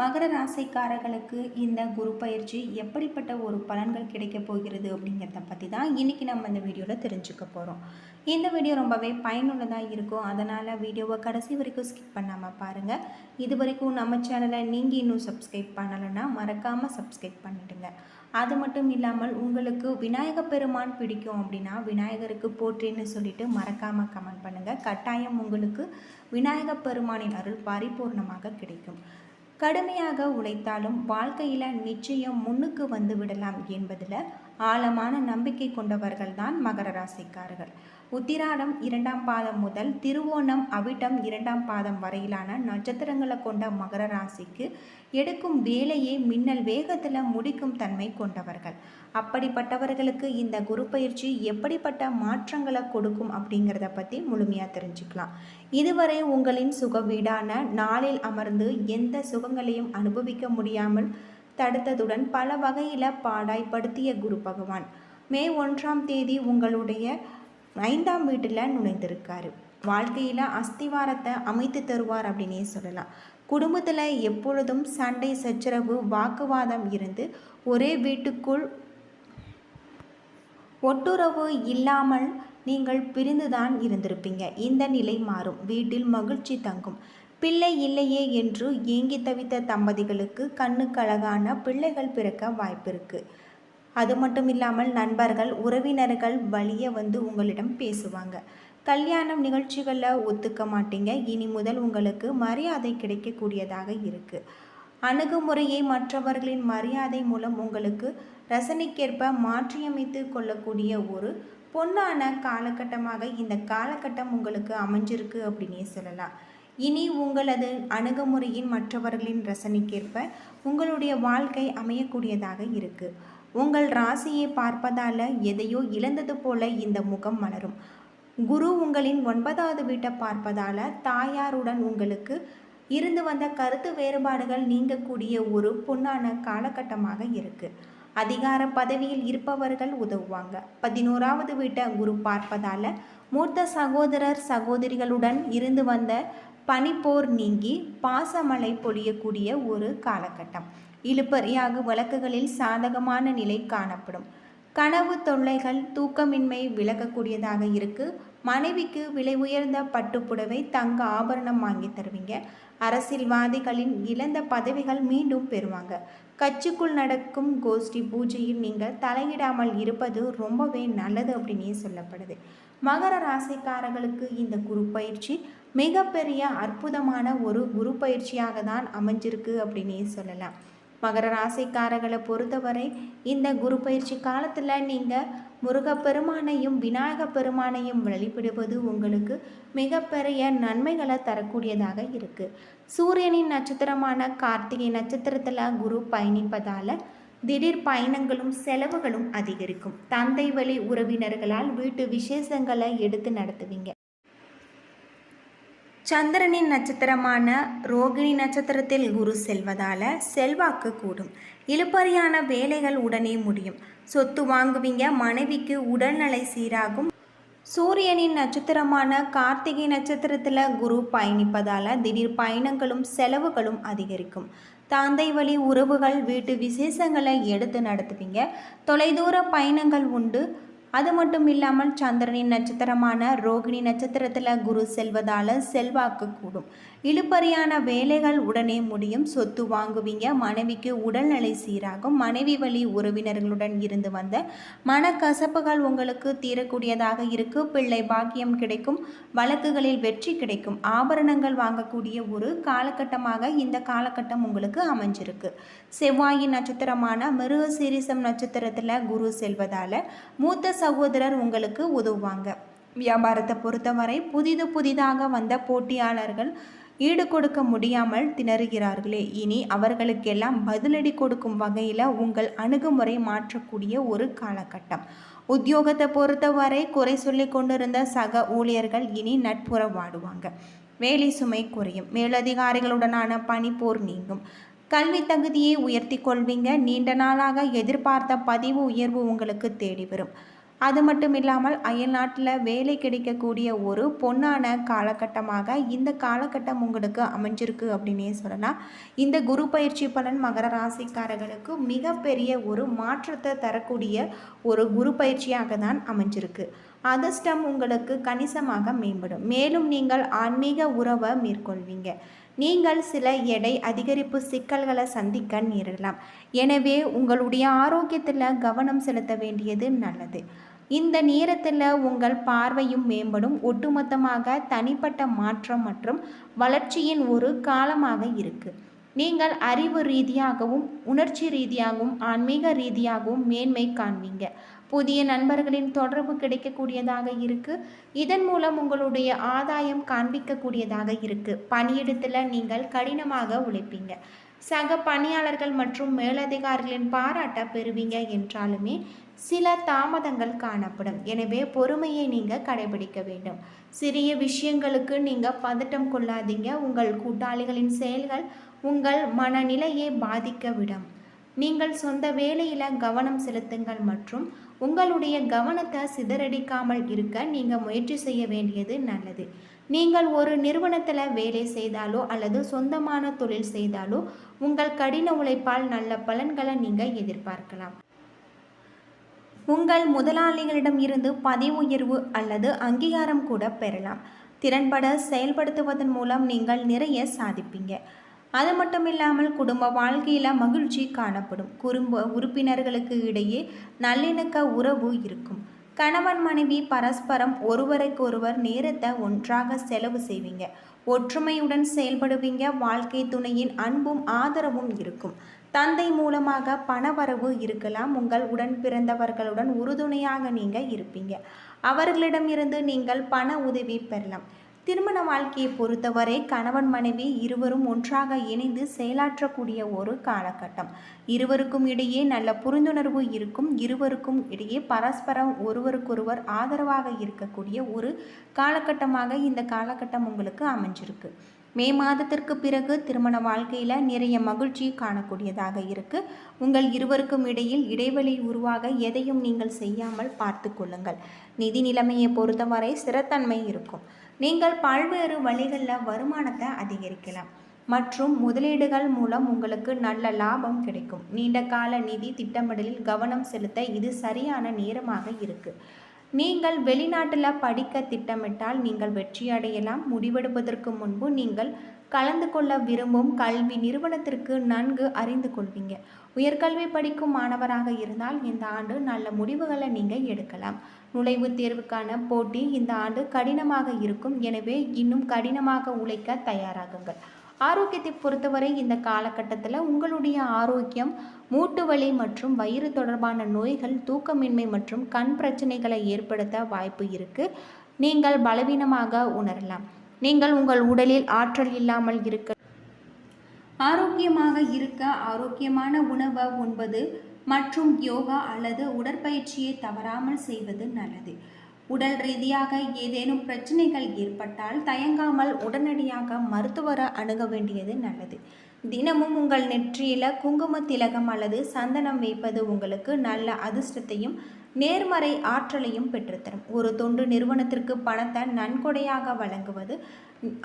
மகர ராசிக்காரர்களுக்கு இந்த குரு பயிற்சி எப்படிப்பட்ட ஒரு பலன்கள் கிடைக்க போகிறது அப்படிங்கிறத பற்றி தான் இன்றைக்கி நம்ம இந்த வீடியோவில் தெரிஞ்சுக்க போகிறோம் இந்த வீடியோ ரொம்பவே பயனுள்ளதாக இருக்கும். அதனால் வீடியோவை கடைசி வரைக்கும் ஸ்கிப் பண்ணாமல் பாருங்கள் இது வரைக்கும் நம்ம சேனலை நீங்கள் இன்னும் சப்ஸ்கிரைப் பண்ணலைன்னா மறக்காமல் சப்ஸ்கிரைப் பண்ணிடுங்க. அது மட்டும் இல்லாமல் உங்களுக்கு விநாயக பெருமான் பிடிக்கும் அப்படின்னா விநாயகருக்கு போற்றின்னு சொல்லிட்டு மறக்காமல் கமெண்ட் பண்ணுங்கள் கட்டாயம் உங்களுக்கு விநாயக பெருமானின் அருள் பரிபூர்ணமாக கிடைக்கும். கடுமையாக உழைத்தாலும் வாழ்க்கையில் நிச்சயம் முன்னுக்கு வந்து விடலாம் என்பதில் ஆழமான நம்பிக்கை கொண்டவர்கள் தான் மகர ராசிக்காரர்கள். உத்திராடம் இரண்டாம் பாதம் முதல் திருவோணம் அவிட்டம் இரண்டாம் பாதம் வரையிலான நட்சத்திரங்களை கொண்ட மகர ராசிக்கு எடுக்கும் வேலையே மின்னல் வேகத்தில் முடிக்கும் தன்மை கொண்டவர்கள். அப்படிப்பட்டவர்களுக்கு இந்த குரு பயிற்சி எப்படிப்பட்ட மாற்றங்களை கொடுக்கும் அப்படிங்கிறத பற்றி முழுமையாக தெரிஞ்சுக்கலாம். இதுவரை உங்களின் சுக வீடான நாளில் அமர்ந்து எந்த சுகங்களையும் அனுபவிக்க முடியாமல் தடுத்ததுடன் பல வகையில் பாடாய்படுத்திய குரு பகவான். மே ஒன்றாம் தேதி உங்களுடைய ஐந்தாம் வீட்டில் நுழைந்திருக்காரு. வாழ்க்கையில் அஸ்திவாரத்தை அமைத்து தருவார் அப்படின்னே சொல்லலாம். குடும்பத்தில் எப்பொழுதும் சண்டை சச்சரவு வாக்குவாதம் இருந்து ஒரே வீட்டுக்குள் ஒட்டுறவு இல்லாமல் நீங்கள் பிரிந்துதான் இருந்திருப்பீங்க. இந்த நிலை மாறும். வீட்டில் மகிழ்ச்சி தங்கும். பிள்ளை இல்லையே என்று ஏங்கி தவித்த தம்பதிகளுக்கு கண்ணுக்கு அழகான பிள்ளைகள் பிறக்க வாய்ப்பிருக்கு. அது மட்டும் இல்லாமல் நண்பர்கள் உறவினர்கள் வழிய வந்து உங்களிடம் பேசுவாங்க. கல்யாணம் நிகழ்ச்சிகளில் ஒத்துக்க மாட்டீங்க. இனி முதல் உங்களுக்கு மரியாதை கிடைக்கக்கூடியதாக இருக்குது அணுகுமுறையை மற்றவர்களின் மரியாதை மூலம் உங்களுக்கு ரசனைக்கேற்ப மாற்றியமைத்து கொள்ளக்கூடிய ஒரு பொன்னான காலகட்டமாக இந்த காலகட்டம் உங்களுக்கு அமைஞ்சிருக்கு அப்படின்னே சொல்லலாம். இனி உங்களது அணுகுமுறையின் மற்றவர்களின் ரசனைக்கேற்ப உங்களுடைய வாழ்க்கை அமையக்கூடியதாக இருக்குது உங்கள் ராசியை பார்ப்பதால் எதையோ இழந்தது போல இந்த முகம் மலரும். குரு உங்களின் ஒன்பதாவது வீட்டை பார்ப்பதால் தாயாருடன் உங்களுக்கு இருந்து வந்த கருத்து வேறுபாடுகள் நீங்கக்கூடிய ஒரு பொன்னான காலகட்டமாக இருக்குது அதிகார பதவியில் இருப்பவர்கள் உதவுவாங்க. பதினோராவது வீட்டை குரு பார்ப்பதால் மூத்த சகோதரர் சகோதரிகளுடன் இருந்து வந்த பனிப்போர் நீங்கி பாசமழை பொழியக்கூடிய ஒரு காலகட்டம். இழுபறியாக வழக்குகளில் சாதகமான நிலை காணப்படும். கனவு தொல்லைகள் தூக்கமின்மை விலகக்கூடியதாக இருக்கு. மனைவிக்கு விலை உயர்ந்த பட்டுப்புடவை தங்க ஆபரணம் வாங்கி தருவீங்க. அரசியல்வாதிகளின் இழந்த பதவிகள் மீண்டும் பெறுவாங்க. கட்சிக்குள் நடக்கும் கோஷ்டி பூஜையில் நீங்கள் தலையிடாமல் இருப்பது ரொம்பவே நல்லது அப்படின்னே சொல்லப்படுது. மகர ராசிக்காரர்களுக்கு இந்த குரு பயிற்சி மிகப்பெரிய அற்புதமான ஒரு குரு பயிற்சியாக தான் அமைஞ்சிருக்கு அப்படின்னே சொல்லலாம். மகர ராசிக்காரர்களை பொறுத்தவரை இந்த குரு பயிற்சி காலத்தில் நீங்கள் முருகப்பெருமானையும் விநாயக பெருமானையும் வழிபடுவது உங்களுக்கு மிகப்பெரிய நன்மைகளை தரக்கூடியதாக இருக்குது சூரியனின் நட்சத்திரமான கார்த்திகை நட்சத்திரத்தில் குரு பயணிப்பதால் திடீர் பயணங்களும் செலவுகளும் அதிகரிக்கும். தந்தை வழி உறவினர்களால் வீட்டு விசேஷங்களை எடுத்து நடத்துவீங்க. சந்திரனின் நட்சத்திரமான ரோகிணி நட்சத்திரத்தில் குரு செல்வதால் செல்வாக்கு கூடும். இழுப்பறியான வேலைகள் உடனே முடியும். சொத்து வாங்குவீங்க மனைவிக்கு உடல்நிலை சீராகும். சூரியனின் நட்சத்திரமான கார்த்திகை நட்சத்திரத்தில் குரு பயணிப்பதால் திடீர் பயணங்களும் செலவுகளும் அதிகரிக்கும். தாந்தை வழி உறவுகள் வீட்டு விசேஷங்களை எடுத்து நடத்துவீங்க. தொலைதூர பயணங்கள் உண்டு. அது மட்டும் இல்லாமல் சந்திரனின் நட்சத்திரமான ரோகிணி நட்சத்திரத்தில் குரு செல்வதால் செல்வாக்கு கூடும். இழுப்பறியான வேலைகள் உடனே முடியும். சொத்து வாங்குவீங்க. மனைவிக்கு உடல்நிலை சீராகும். மனைவி வழி உறவினர்களுடன் இருந்து வந்த மனக்கசப்புகள் உங்களுக்கு தீரக்கூடியதாக இருக்கு. பிள்ளை பாக்கியம் கிடைக்கும். வழக்குகளில் வெற்றி கிடைக்கும். ஆபரணங்கள் வாங்கக்கூடிய ஒரு காலகட்டமாக இந்த காலகட்டம் உங்களுக்கு அமைஞ்சிருக்கு. செவ்வாயின் நட்சத்திரமான மிருக சீரிசம் நட்சத்திரத்தில் குரு செல்வதால் மூத்த சகோதரர் உங்களுக்கு உதவுவாங்க. வியாபாரத்தை பொறுத்தவரை புதிது புதிதாக வந்த போட்டியாளர்கள் ஈடு கொடுக்க முடியாமல் திணறுகிறார்களே. இனி அவர்களுக்கெல்லாம் பதிலடி கொடுக்கும் வகையில் உங்கள் அணுகுமுறை மாற்றக்கூடிய ஒரு காலகட்டம். உத்தியோகத்தை பொறுத்தவரை குறை சொல்லி கொண்டிருந்த சக ஊழியர்கள் இனி நட்புறவாடுவாங்க. வேலை சுமை குறையும். மேலதிகாரிகளுடனான பணிப்போர் நீங்கும். கல்வி தகுதியை உயர்த்தி கொள்வீங்க. நீண்ட நாளாக எதிர்பார்த்த பதிவு உயர்வு உங்களுக்கு தேடி வரும் அது மட்டும் இல்லாமல் அயல்நாட்டில் வேலை கிடைக்கக்கூடிய ஒரு பொன்னான காலகட்டமாக இந்த காலகட்டம் உங்களுக்கு அமைஞ்சிருக்கு அப்படின்னே சொல்லலாம். இந்த குரு பயிற்சி பலன் மகர ராசிக்காரர்களுக்கு மிகப்பெரிய ஒரு மாற்றத்தை தரக்கூடிய ஒரு குரு பயிற்சியாக தான் அமைஞ்சிருக்கு. அதிர்ஷ்டம் உங்களுக்கு கணிசமாக மேம்படும். மேலும் நீங்கள் ஆன்மீக உறவை மேற்கொள்வீங்க. நீங்கள் சில எடை அதிகரிப்பு சிக்கல்களை சந்திக்க நேரிடலாம். எனவே உங்களுடைய ஆரோக்கியத்தில் கவனம் செலுத்த வேண்டியது நல்லது. இந்த நேரத்தில் உங்கள் பார்வையும் மேம்படும். ஒட்டுமொத்தமாக தனிப்பட்ட மாற்றம் மற்றும் வளர்ச்சியின் ஒரு காலமாக இருக்குது நீங்கள் அறிவு ரீதியாகவும் உணர்ச்சி ரீதியாகவும் ஆன்மீக ரீதியாகவும் மேன்மை காண்பீங்க. புதிய நண்பர்களின் தொடர்பு கிடைக்கக்கூடியதாக இருக்குது இதன் மூலம் உங்களுடைய ஆதாயம் காண்பிக்கக்கூடியதாக இருக்குது பணியிடத்தில் நீங்கள் கடினமாக உழைப்பீங்க. சக பணியாளர்கள் மற்றும் மேலதிகாரிகளின் பாராட்ட பெறுவீங்க என்றாலுமே சில தாமதங்கள் காணப்படும். எனவே பொறுமையை நீங்கள் கடைபிடிக்க வேண்டும். சிறிய விஷயங்களுக்கு நீங்கள் பதட்டம் கொள்ளாதீங்க. உங்கள் கூட்டாளிகளின் செயல்கள் உங்கள் மனநிலையை பாதிக்க விடும். நீங்கள் சொந்த வேலையில் கவனம் செலுத்துங்கள் மற்றும் உங்களுடைய கவனத்தை சிதறடிக்காமல் இருக்க நீங்கள் முயற்சி செய்ய வேண்டியது நல்லது. நீங்கள் ஒரு நிறுவனத்தில் வேலை செய்தாலோ அல்லது சொந்தமான தொழில் செய்தாலோ உங்கள் கடின உழைப்பால் நல்ல பலன்களை நீங்கள் எதிர்பார்க்கலாம். உங்கள் முதலாளிகளிடம் இருந்து பதவி உயர்வு அல்லது அங்கீகாரம் கூட பெறலாம். திறன்பட செயல்படுத்துவதன் மூலம் நீங்கள் நிறைய சாதிப்பீங்க. அது மட்டும் இல்லாமல் குடும்ப வாழ்க்கையில் மகிழ்ச்சி காணப்படும். குடும்ப உறுப்பினர்களுக்கு இடையே நல்லிணக்க உறவு இருக்கும். கணவன் மனைவி பரஸ்பரம் ஒருவருக்கொருவர் நேரத்தை ஒன்றாக செலவு செய்வீங்க. ஒற்றுமையுடன் செயல்படுவீங்க. வாழ்க்கை துணையின் அன்பும் ஆதரவும் இருக்கும். தந்தை மூலமாக பணவரவு இருக்கலாம். உங்கள் உடன் பிறந்தவர்களுடன் உறுதுணையாக நீங்கள் இருப்பீங்க. அவர்களிடமிருந்து நீங்கள் பண உதவி பெறலாம். திருமண வாழ்க்கையை பொறுத்தவரை கணவன் மனைவி இருவரும் ஒன்றாக இணைந்து செயலாற்றக்கூடிய ஒரு காலகட்டம். இருவருக்கும் இடையே நல்ல புரிந்துணர்வு இருக்கும். இருவருக்கும் இடையே பரஸ்பரம் ஒருவருக்கொருவர் ஆதரவாக இருக்கக்கூடிய ஒரு காலகட்டமாக இந்த காலகட்டம் உங்களுக்கு அமைஞ்சிருக்கு. மே மாதத்திற்கு பிறகு திருமண வாழ்க்கையில் நிறைய மகிழ்ச்சி காணக்கூடியதாக இருக்குது உங்கள் இருவருக்கும் இடையில் இடைவெளி உருவாக எதையும் நீங்கள் செய்யாமல் பார்த்து கொள்ளுங்கள். நிதி நிலைமையை பொறுத்தவரை ஸ்திரத்தன்மை இருக்கும். நீங்கள் பல்வேறு வழிகளில் வருமானத்தை அதிகரிக்கலாம். மற்றும் முதலீடுகள் மூலம் உங்களுக்கு நல்ல லாபம் கிடைக்கும். நீண்ட கால நிதி திட்டமிடலில் கவனம் செலுத்த இது சரியான நேரமாக இருக்குது நீங்கள் வெளிநாட்டில் படிக்க திட்டமிட்டால் நீங்கள் வெற்றி அடையலாம். முடிவெடுப்பதற்கு முன்பு நீங்கள் கலந்து கொள்ள விரும்பும் கல்வி நிறுவனத்திற்கு நன்கு அறிந்து கொள்வீங்க. உயர்கல்வி படிக்கும் மாணவராக இருந்தால் இந்த ஆண்டு நல்ல முடிவுகளை நீங்கள் எடுக்கலாம். நுழைவுத் தேர்வுக்கான போட்டி இந்த ஆண்டு கடினமாக இருக்கும். எனவே இன்னும் கடினமாக உழைக்க தயாராகுங்கள். ஆரோக்கியத்தை பொறுத்தவரை இந்த காலகட்டத்தில் உங்களுடைய ஆரோக்கியம் மூட்டு வலி மற்றும் வயிறு தொடர்பான நோய்கள் தூக்கமின்மை மற்றும் கண் பிரச்சனைகளை ஏற்படுத்த வாய்ப்பு இருக்குது நீங்கள் பலவீனமாக உணரலாம். நீங்கள் உங்கள் உடலில் ஆற்றல் இல்லாமல் இருக்க ஆரோக்கியமாக இருக்க ஆரோக்கியமான உணவை உண்பது மற்றும் யோகா அல்லது உடற்பயிற்சியை தவறாமல் செய்வது நல்லது. உடல் ரீதியாக ஏதேனும் பிரச்சனைகள் ஏற்பட்டால் தயங்காமல் உடனடியாக மருத்துவரை அணுக வேண்டியது நல்லது. தினமும் உங்கள் நெற்றியில் குங்கும திலகம் அல்லது சந்தனம் வைப்பது உங்களுக்கு நல்ல அதிர்ஷ்டத்தையும் நேர்மறை ஆற்றலையும் பெற்றுத்தரும். ஒரு தொண்டு நிறுவனத்திற்கு பணத்தை நன்கொடையாக வழங்குவது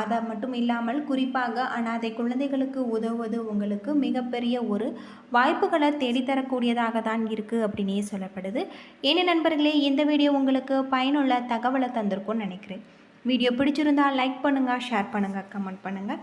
அதை மட்டும் இல்லாமல் குறிப்பாக அனாதை குழந்தைகளுக்கு உதவுவது உங்களுக்கு மிகப்பெரிய ஒரு வாய்ப்புகளை தேடித்தரக்கூடியதாக தான் இருக்குது அப்படின்னே சொல்லப்படுது. என்ன நண்பர்களே இந்த வீடியோ உங்களுக்கு பயனுள்ள தகவலை தந்திருக்கும்னு நினைக்கிறேன். வீடியோ பிடிச்சிருந்தால் லைக் பண்ணுங்கள் ஷேர் பண்ணுங்கள் கமெண்ட் பண்ணுங்கள்